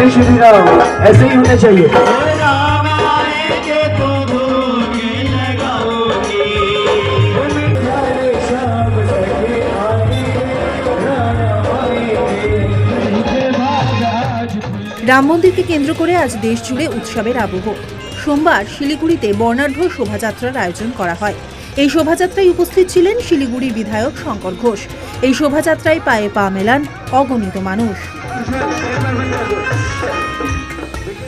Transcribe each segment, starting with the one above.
श्री राम ऐसे ही होने चाहिए राम आएंगे तो भोग लगाओगे রাম মন্দিরকে কেন্দ্র করে আজ দেশ জুড়ে উৎসবের আবহ সোমবার শিলিগুড়িতে বর্ণাঢ্য শোভাযাত্রার আয়োজন করা হয় এই শোভাযাত্রায় উপস্থিত ছিলেন শিলিগুড়ির বিধায়ক শঙ্কর ঘোষ। এই শোভাযাত্রায় পায়ে পা মেলান অগণিত মানুষ।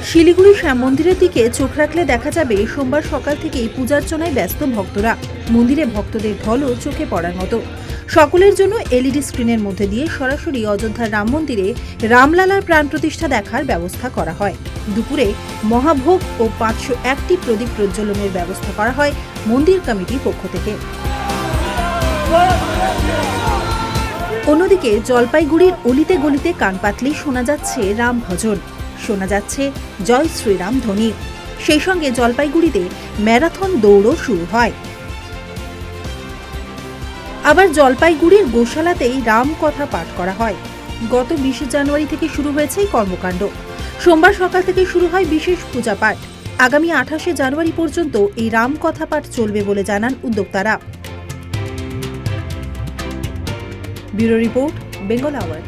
শিলিগুড়ি শ্যাম মন্দিরের দিকে চোখ রাখলে দেখা যাবে, সোমবার সকাল থেকেই পূজার্চনায় ব্যস্ত ভক্তরা। মন্দিরে ভক্তদের ঢলও চোখে পড়ার মতো। সকলের জন্য এলইডি স্ক্রিনের মধ্যে দিয়ে সরাসরি অযোধ্যার রাম মন্দিরে রামলালার প্রাণ প্রতিষ্ঠা দেখার ব্যবস্থা করা হয়। দুপুরে মহাভোগ ও পাঁচশো একটি প্রদীপ প্রজ্বলনের ব্যবস্থা করা হয় মন্দির কমিটির পক্ষ থেকে। অন্যদিকে জলপাইগুড়ির অলিতে গলিতে কান পাতলেই শোনা যাচ্ছে রাম ভজন। শোনা যাচ্ছে জয় শ্রীরাম ধ্বনি। সেই সঙ্গে জলপাইগুড়িতে ম্যারাথন দৌড়ও শুরু হয়। আবার জলপাইগুড়ির গোশালাতেই রাম কথা পাঠ করা হয়। গত বিশে জানুয়ারি থেকে শুরু হয়েছে এই কর্মকাণ্ড। সোমবার সকাল থেকে শুরু হয় বিশেষ পূজা পাঠ। আগামী আঠাশে জানুয়ারি পর্যন্ত এই রাম কথা পাঠ চলবে বলে জানান উদ্যোক্তারা। Bureau report, Bengal hour